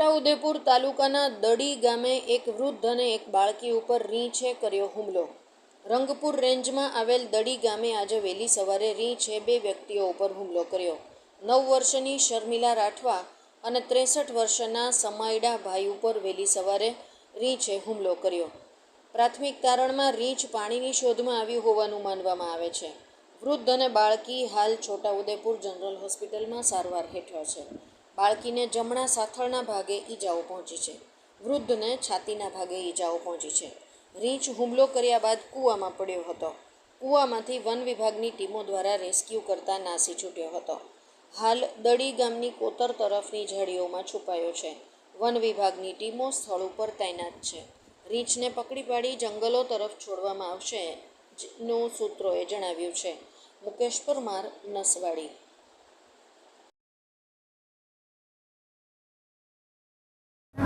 છોટાઉદેપુર તાલુકાના દડી ગામે એક વૃદ્ધ અને એક બાળકી ઉપર રીંછે કર્યો હુમલો. રંગપુર રેન્જમાં આવેલ દડી ગામે આજે વહેલી સવારે રીંછે બે વ્યક્તિઓ ઉપર હુમલો કર્યો. નવ વર્ષની શર્મિલા રાઠવા અને ત્રેસઠ વર્ષના સમાયડા ભાઈ ઉપર વહેલી સવારે રીંછે હુમલો કર્યો. પ્રાથમિક તારણમાં રીંછ પાણીની શોધમાં આવ્યું હોવાનું માનવામાં આવે છે. વૃદ્ધ અને બાળકી હાલ છોટાઉદેપુર જનરલ હોસ્પિટલમાં સારવાર હેઠળ છે. બાળકીને જમણા સાથળના ભાગે ઈજાઓ પહોંચી છે. વૃદ્ધને છાતીના ભાગે ઈજાઓ પહોંચી છે. રીંછ હુમલો કર્યા બાદ કૂવામાં પડ્યો હતો. કૂવામાંથી વન વિભાગની ટીમો દ્વારા રેસ્ક્યુ કરતા નાસી છૂટ્યો હતો. હાલ દડી ગામની કોતર તરફની ઝાડીઓમાં છુપાયો છે. વન વિભાગની ટીમો સ્થળ ઉપર તૈનાત છે. રીંછને પકડી પાડી જંગલો તરફ છોડવામાં આવશે નું સૂત્રોએ જણાવ્યું છે. મુકેશ પરમાર, નસવાડી.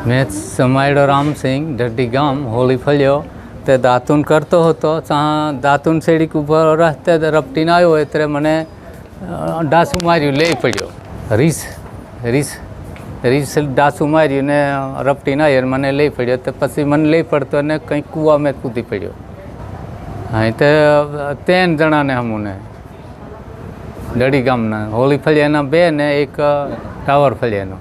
મેં સમાયડો રામસિંહ ઢડી ગામ હોળી ફળ્યો. તે દાંતુન કરતો હતો ત્યાં દાંતુન શેડીક ઉપર રસ્તે રપટીને આવ્યો એટલે મને ડાસું માર્યું, લઈ પડ્યો. રીસ રીસ રીસ ડાસું માર્યું ને રપટીને આવ્યો મને લઈ પડ્યો. તો પછી મને લઈ પડતો ને કંઈક કૂવામાં કૂદી પડ્યો. હા, તે ત્રણ જણાને હમુને. ડડી ગામના હોળી ફળિયાના બે ને એક ટાવર ફળિયાનો.